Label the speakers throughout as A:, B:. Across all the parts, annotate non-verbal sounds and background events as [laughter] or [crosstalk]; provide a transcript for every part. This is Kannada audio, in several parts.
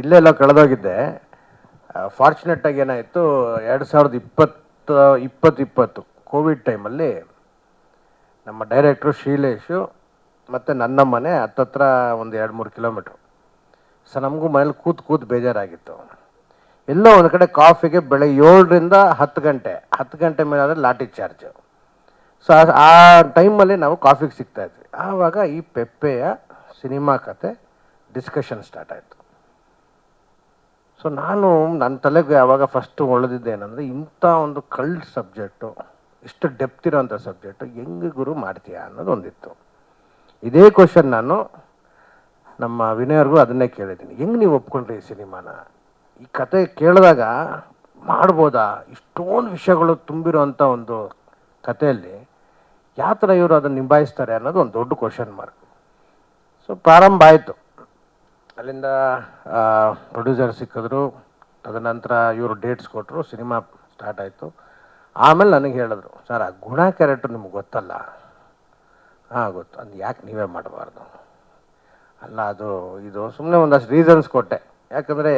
A: ಇಲ್ಲೆಲ್ಲ ಕಳೆದೋಗಿದ್ದೆ. ಫಾರ್ಚುನೇಟ್ ಆಗಿ ಏನಾಯಿತು, ಎರಡು ಸಾವಿರದ ಇಪ್ಪತ್ತು ಇಪ್ಪತ್ತು ಇಪ್ಪತ್ತು ಕೋವಿಡ್ ಟೈಮಲ್ಲಿ ನಮ್ಮ ಡೈರೆಕ್ಟ್ರು ಶೀಲೇಶು ಮತ್ತು ನನ್ನ ಮನೆ ಹತ್ತತ್ರ ಒಂದು ಎರಡು ಮೂರು ಕಿಲೋಮೀಟ್ರು ಸೊ ನಮಗೂ ಮನೇಲಿ ಕೂತು ಕೂತು ಬೇಜಾರಾಗಿತ್ತು. ಎಲ್ಲೋ ಒಂದು ಕಡೆ ಕಾಫಿಗೆ ಬೆಳಗ್ಗೆ ಏಳರಿಂದ ಹತ್ತು ಗಂಟೆ ಹತ್ತು ಗಂಟೆ ಮೇಲೆ ಆದರೆ ಲಾಠಿ ಚಾರ್ಜು ಸೊ ಆ ಟೈಮಲ್ಲಿ ನಾವು ಕಾಫಿಗೆ ಸಿಗ್ತಾ ಇದ್ವಿ. ಆವಾಗ ಈ ಪೆಪ್ಪೆಯ ಸಿನಿಮಾ ಕತೆ ಡಿಸ್ಕಷನ್ ಸ್ಟಾರ್ಟ್ ಆಯಿತು. ಸೊ ನಾನು ನನ್ನ ತಲೆಗೆ ಯಾವಾಗ ಫಸ್ಟ್ ಹೊಳೆದಿದ್ದೇನೆಂದರೆ ಇಂಥ ಒಂದು ಕಳ್ಳ ಸಬ್ಜೆಕ್ಟು ಇಷ್ಟು ಡೆಪ್ತ್ ಇರೋಂಥ ಸಬ್ಜೆಕ್ಟು ಹೆಂಗೆ ಗುರು ಮಾಡ್ತೀಯಾ ಅನ್ನೋದು ಒಂದಿತ್ತು. ಇದೇ ಕ್ವಶನ್ ನಾನು ನಮ್ಮ ವಿನಯರ್ಗೂ ಅದನ್ನೇ ಕೇಳಿದ್ದೀನಿ. ಹೆಂಗೆ ನೀವು ಒಪ್ಕೊಂಡ್ರಿ ಈ ಸಿನಿಮಾನ? ಈ ಕತೆ ಕೇಳಿದಾಗ ಮಾಡ್ಬೋದಾ? ಇಷ್ಟೊಂದು ವಿಷಯಗಳು ತುಂಬಿರೋಂಥ ಒಂದು ಕಥೆಯಲ್ಲಿ ಯಾವ ಥರ ಇವರು ಅದನ್ನು ನಿಭಾಯಿಸ್ತಾರೆ ಅನ್ನೋದು ಒಂದು ದೊಡ್ಡ ಕ್ವಶನ್ ಮಾರ್ಕ್ ಸೊ ಪ್ರಾರಂಭ ಆಯಿತು. ಅಲ್ಲಿಂದ ಪ್ರೊಡ್ಯೂಸರ್ ಸಿಕ್ಕಿದ್ರು. ತದನಂತರ ಇವರು ಡೇಟ್ಸ್ ಕೊಟ್ಟರು ಸಿನಿಮಾ ಸ್ಟಾರ್ಟ್ ಆಯಿತು. ಆಮೇಲೆ ನನಗೆ ಹೇಳಿದ್ರು, ಸರ್, ಆ ಗುಣ ಕ್ಯಾರೆಕ್ಟರ್ ನಿಮ್ಗೆ ಗೊತ್ತಲ್ಲ? ಹಾಂ, ಗೊತ್ತು. ಅದು, ಯಾಕೆ ನೀವೇ ಮಾಡಬಾರ್ದು? ಅಲ್ಲ, ಅದು, ಇದು ಸುಮ್ಮನೆ ಒಂದಷ್ಟು ರೀಸನ್ಸ್ ಕೊಟ್ಟೆ. ಯಾಕಂದರೆ,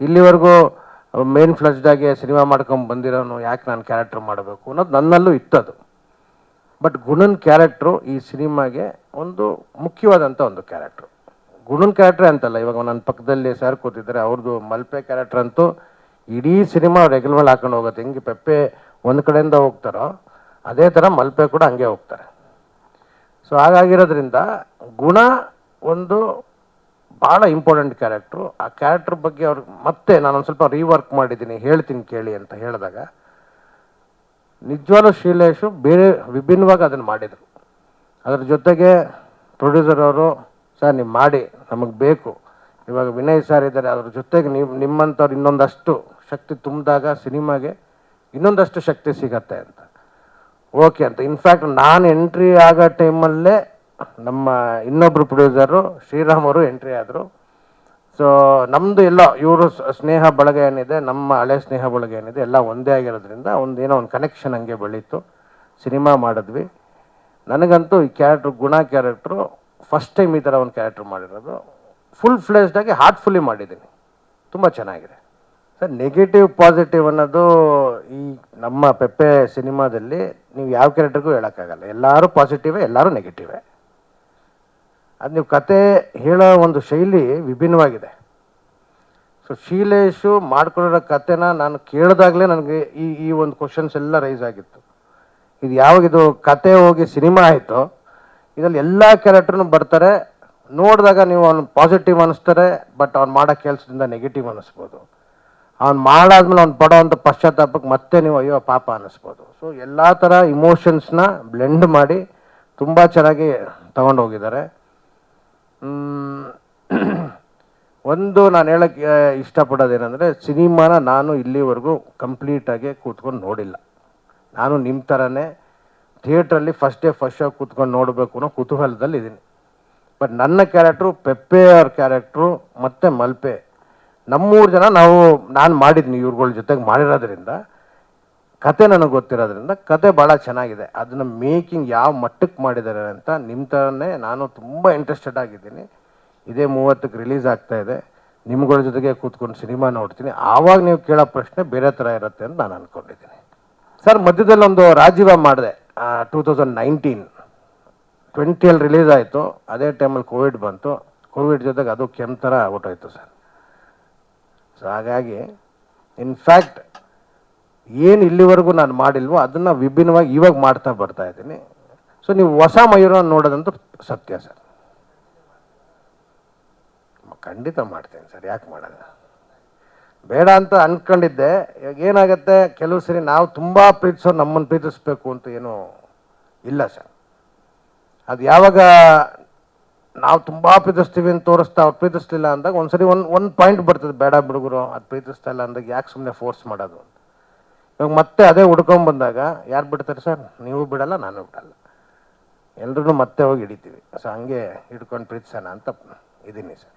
A: ಇಲ್ಲಿವರೆಗೂ ಮೇನ್ ಫ್ಲಜ್ಡಾಗೆ ಸಿನಿಮಾ ಮಾಡ್ಕೊಂಡು ಬಂದಿರೋನು ಯಾಕೆ ನಾನು ಕ್ಯಾರೆಕ್ಟರ್ ಮಾಡಬೇಕು ಅನ್ನೋದು ನನ್ನಲ್ಲೂ ಇತ್ತದು. ಬಟ್ ಗುಣನ್ ಕ್ಯಾರೆಕ್ಟ್ರು ಈ ಸಿನಿಮಾಗೆ ಒಂದು ಮುಖ್ಯವಾದಂಥ ಒಂದು ಕ್ಯಾರೆಕ್ಟ್ರು ಗುಣನ್ ಕ್ಯಾರೆಕ್ಟ್ರೆ ಅಂತಲ್ಲ, ಇವಾಗ ನನ್ನ ಪಕ್ಕದಲ್ಲಿ ಸರ್ ಕೂತಿದ್ದಾರೆ ಅವ್ರದ್ದು ಮಲ್ಪೆ ಕ್ಯಾರೆಕ್ಟರ್ ಅಂತೂ ಇಡೀ ಸಿನಿಮಾ ರೆಗ್ಯುಲರ್ ಮೇಲೆ ಹಾಕೊಂಡು ಹೋಗುತ್ತೆ. ಹೆಂಗೆ ಪೆಪ್ಪೆ ಒಂದು ಕಡೆಯಿಂದ ಹೋಗ್ತಾರೋ, ಅದೇ ಥರ ಮಲ್ಪೆ ಕೂಡ ಹಂಗೆ ಹೋಗ್ತಾರೆ. ಸೊ ಹಾಗಾಗಿರೋದ್ರಿಂದ ಗುಣ ಒಂದು ಭಾಳ ಇಂಪಾರ್ಟೆಂಟ್ ಕ್ಯಾರೆಕ್ಟ್ರು ಆ ಕ್ಯಾರೆಕ್ಟ್ರ್ ಬಗ್ಗೆ ಅವ್ರಿಗೆ ಮತ್ತೆ ನಾನೊಂದು ಸ್ವಲ್ಪ ರೀವರ್ಕ್ ಮಾಡಿದ್ದೀನಿ, ಹೇಳ್ತೀನಿ ಕೇಳಿ ಅಂತ ಹೇಳಿದಾಗ, ನಿಜವಾಗ್ಲೂ ಶೀಲೇಶು ಬೇರೆ ವಿಭಿನ್ನವಾಗಿ ಅದನ್ನು ಮಾಡಿದರು. ಅದರ ಜೊತೆಗೆ ಪ್ರೊಡ್ಯೂಸರ್ ಅವರು ಸರ್, ನೀವು ಮಾಡಿ, ನಮಗೆ ಬೇಕು. ಇವಾಗ ವಿನಯ್ ಸರ್ ಇದ್ದಾರೆ, ಅದ್ರ ಜೊತೆಗೆ ನೀವು, ನಿಮ್ಮಂಥವ್ರು ಇನ್ನೊಂದಷ್ಟು ಶಕ್ತಿ ತುಂಬಿದಾಗ ಸಿನಿಮಾಗೆ ಇನ್ನೊಂದಷ್ಟು ಶಕ್ತಿ ಸಿಗತ್ತೆ ಅಂತ. ಓಕೆ ಅಂತ. ಇನ್ಫ್ಯಾಕ್ಟ್ ನಾನು ಎಂಟ್ರಿ ಆಗೋ ಟೈಮಲ್ಲೇ ನಮ್ಮ ಇನ್ನೊಬ್ಬರು ಪ್ರೊಡ್ಯೂಸರು ಶ್ರೀರಾಮ್ ಅವರು ಎಂಟ್ರಿ ಆದರು. ಸೊ ನಮ್ಮದು ಎಲ್ಲ, ಇವರು ಸ್ನೇಹ ಬಳಗ ಏನಿದೆ, ನಮ್ಮ ಹಳೆ ಸ್ನೇಹ ಬಳಗ ಏನಿದೆ, ಎಲ್ಲ ಒಂದೇ ಆಗಿರೋದ್ರಿಂದ ಒಂದು ಏನೋ ಒಂದು ಕನೆಕ್ಷನ್ ಹಂಗೆ ಬೆಳೀತು. ಸಿನಿಮಾ ಮಾಡಿದ್ವಿ. ನನಗಂತೂ ಈ ಕ್ಯಾರೆಕ್ಟ್ರು ಗುಣ ಕ್ಯಾರೆಕ್ಟ್ರು ಫಸ್ಟ್ ಟೈಮ್ ಈ ಥರ ಒಂದು ಕ್ಯಾರೆಕ್ಟರ್ ಮಾಡಿರೋದು ಫುಲ್ ಫ್ಲೆಸ್ಡಾಗಿ ಹಾರ್ಟ್ಫುಲ್ಲಿ ಮಾಡಿದ್ದೀನಿ. ತುಂಬ ಚೆನ್ನಾಗಿದೆ. ಸರ್ ನೆಗೆಟಿವ್ ಪಾಸಿಟಿವ್ ಅನ್ನೋದು ಈ ನಮ್ಮ ಪೆಪ್ಪೆ ಸಿನಿಮಾದಲ್ಲಿ ನೀವು ಯಾವ ಕ್ಯಾರೆಕ್ಟರ್ಗೂ ಹೇಳೋಕ್ಕಾಗಲ್ಲ. ಎಲ್ಲರೂ ಪಾಸಿಟಿವೇ ಎಲ್ಲರೂ ನೆಗೆಟಿವೇ ಅದು ನೀವು ಕತೆ ಹೇಳೋ ಒಂದು ಶೈಲಿ ವಿಭಿನ್ನವಾಗಿದೆ. ಸೊ ಶೀಲೇಶು ಮಾಡ್ಕೊಂಡಿರೋ ಕತೆನ ನಾನು ಕೇಳಿದಾಗಲೇ ನನಗೆ ಈ ಈ ಒಂದು ಕ್ವಶನ್ಸ್ ಎಲ್ಲ ರೈಸ್ ಆಗಿತ್ತು. ಇದು ಯಾವಾಗ ಇದು ಕತೆ ಹೋಗಿ ಸಿನಿಮಾ ಆಯಿತು ಇದರಲ್ಲಿ ಎಲ್ಲ ಕ್ಯಾರೆಕ್ಟರ್ನು ಬರ್ತಾರೆ. ನೋಡಿದಾಗ ನೀವು ಅವ್ನು ಪಾಸಿಟಿವ್ ಅನ್ನಿಸ್ತಾರೆ ಬಟ್ ಅವ್ನು ಮಾಡೋ ಕೆಲಸದಿಂದ ನೆಗೆಟಿವ್ ಅನ್ನಿಸ್ಬೋದು ಅವ್ನು ಮಾಡಾದ್ಮೇಲೆ ಅವ್ನು ಪಡೋವಂಥ ಪಶ್ಚಾತ್ತಾಪಕ್ಕೆ ಮತ್ತೆ ನೀವು ಅಯ್ಯೋ ಪಾಪ ಅನ್ನಿಸ್ಬೋದು ಸೊ ಎಲ್ಲ ಥರ ಇಮೋಷನ್ಸ್ನ ಬ್ಲೆಂಡ್ ಮಾಡಿ ತುಂಬ ಚೆನ್ನಾಗಿ ತಗೊಂಡು ಹೋಗಿದ್ದಾರೆ. [clears throat] ಒಂದು ನಾನು ಹೇಳಕ್ಕೆ ಇಷ್ಟಪಡೋದೇನೆಂದರೆ ಸಿನಿಮಾನ ನಾನು ಇಲ್ಲಿವರೆಗೂ ಕಂಪ್ಲೀಟಾಗಿ ಕೂತ್ಕೊಂಡು ನೋಡಿಲ್ಲ. ನಾನು ನಿಮ್ಮ ಥರನೇ ಥಿಯೇಟ್ರಲ್ಲಿ ಫಸ್ಟ್ ಡೇ ಫಸ್ಟ್ ಶೋ ಕೂತ್ಕೊಂಡು ನೋಡಬೇಕು ಅನ್ನೋ ಕುತೂಹಲದಲ್ಲಿ ಇದ್ದೀನಿ ಬಟ್ ನನ್ನ ಕ್ಯಾರೆಕ್ಟ್ರು ಪೆಪ್ಪೆ ಅವ್ರ ಕ್ಯಾರೆಕ್ಟ್ರು ಮತ್ತು ಮಲ್ಪೆ. ನಮ್ಮೂರು ಜನ ನಾವು, ನಾನು ಮಾಡಿದ್ದೀನಿ ಇವ್ರುಗಳ ಜೊತೆಗೆ ಮಾಡಿರೋದ್ರಿಂದ, ಕತೆ ನನಗೆ ಗೊತ್ತಿರೋದ್ರಿಂದ ಕತೆ ಭಾಳ ಚೆನ್ನಾಗಿದೆ. ಅದನ್ನು ಮೇಕಿಂಗ್ ಯಾವ ಮಟ್ಟಕ್ಕೆ ಮಾಡಿದ್ದಾರೆ ಅಂತ ನಿಮ್ಮ ಥರನೇ ನಾನು ತುಂಬ ಇಂಟ್ರೆಸ್ಟೆಡ್ ಆಗಿದ್ದೀನಿ. ಇದೇ ಮೂವತ್ತಕ್ಕೆ ರಿಲೀಸ್ ಆಗ್ತಾ ಇದೆ. ನಿಮ್ಗಳ ಜೊತೆಗೆ ಕೂತ್ಕೊಂಡು ಸಿನಿಮಾ ನೋಡ್ತೀನಿ. ಆವಾಗ ನೀವು ಕೇಳೋ ಪ್ರಶ್ನೆ ಬೇರೆ ಥರ ಇರುತ್ತೆ ಅಂತ ನಾನು ಅಂದ್ಕೊಂಡಿದ್ದೀನಿ ಸರ್ ಮಧ್ಯದಲ್ಲಿ ಒಂದು ರಾಜೀವ ಮಾಡಿದೆ. ಟೂ ತೌಸಂಡ್ ನೈನ್ಟೀನ್ ಟ್ವೆಂಟಿಯಲ್ಲಿ ರಿಲೀಸ್ ಆಯಿತು. ಅದೇ ಟೈಮಲ್ಲಿ ಕೋವಿಡ್ ಬಂತು. ಕೋವಿಡ್ ಜೊತೆಗೆ ಅದು ಕೆಮ್ಮ ಥರ ಹೊಟ್ಟೋಯ್ತು ಸರ್. ಸೊ ಹಾಗಾಗಿ ಇನ್ಫ್ಯಾಕ್ಟ್ ಏನು ಇಲ್ಲಿವರೆಗೂ ನಾನು ಮಾಡಿಲ್ವೋ ಅದನ್ನು ವಿಭಿನ್ನವಾಗಿ ಇವಾಗ ಮಾಡ್ತಾ ಬರ್ತಾ ಇದ್ದೀನಿ. ಸೊ ನೀವು ಹೊಸ ಮಯೂರ ನೋಡೋದಂತೂ ಸತ್ಯ ಸರ್. ಖಂಡಿತ ಮಾಡ್ತೇನೆ ಸರ್. ಯಾಕೆ ಮಾಡಲ್ಲ? ಬೇಡ ಅಂತ ಅನ್ಕೊಂಡಿದ್ದೆ. ಇವಾಗ ಏನಾಗುತ್ತೆ, ಕೆಲವು ಸರಿ ನಾವು ತುಂಬ ಪ್ರೀತಿಸೋ ನಮ್ಮನ್ನು ಪ್ರೀತಿಸ್ಬೇಕು ಅಂತ ಏನು ಇಲ್ಲ ಸರ್. ಅದು ಯಾವಾಗ ನಾವು ತುಂಬ ಪ್ರೀತಿಸ್ತೀವಿ ಅಂತ ತೋರಿಸ್ತಾ ಅವ್ರು ಪ್ರೀತಿಸ್ಲಿಲ್ಲ ಅಂದಾಗ ಒಂದ್ಸರಿ ಒಂದು ಒಂದು ಪಾಯಿಂಟ್ ಬರ್ತದೆ, ಬೇಡ ಬಿಡುಗರು, ಅದು ಪ್ರೀತಿಸ್ತಾ ಇಲ್ಲ ಅಂದಾಗ ಯಾಕೆ ಸುಮ್ಮನೆ ಫೋರ್ಸ್ ಮಾಡೋದು ಅಂತ. ಇವಾಗ ಮತ್ತೆ ಅದೇ ಹುಡ್ಕೊಂಬಂದಾಗ ಯಾರು ಬಿಡ್ತಾರೆ ಸರ್? ನೀವು ಬಿಡಲ್ಲ, ನಾನು ಬಿಡಲ್ಲ. ಎಲ್ರೂ ಮತ್ತೆ ಹೋಗಿ ಹಿಡಿತೀವಿ. ಸೊ ಹಂಗೆ ಹಿಡ್ಕೊಂಡು ಪ್ರೀತಿಸೋಣ ಅಂತ ಇದ್ದೀನಿ ಸರ್.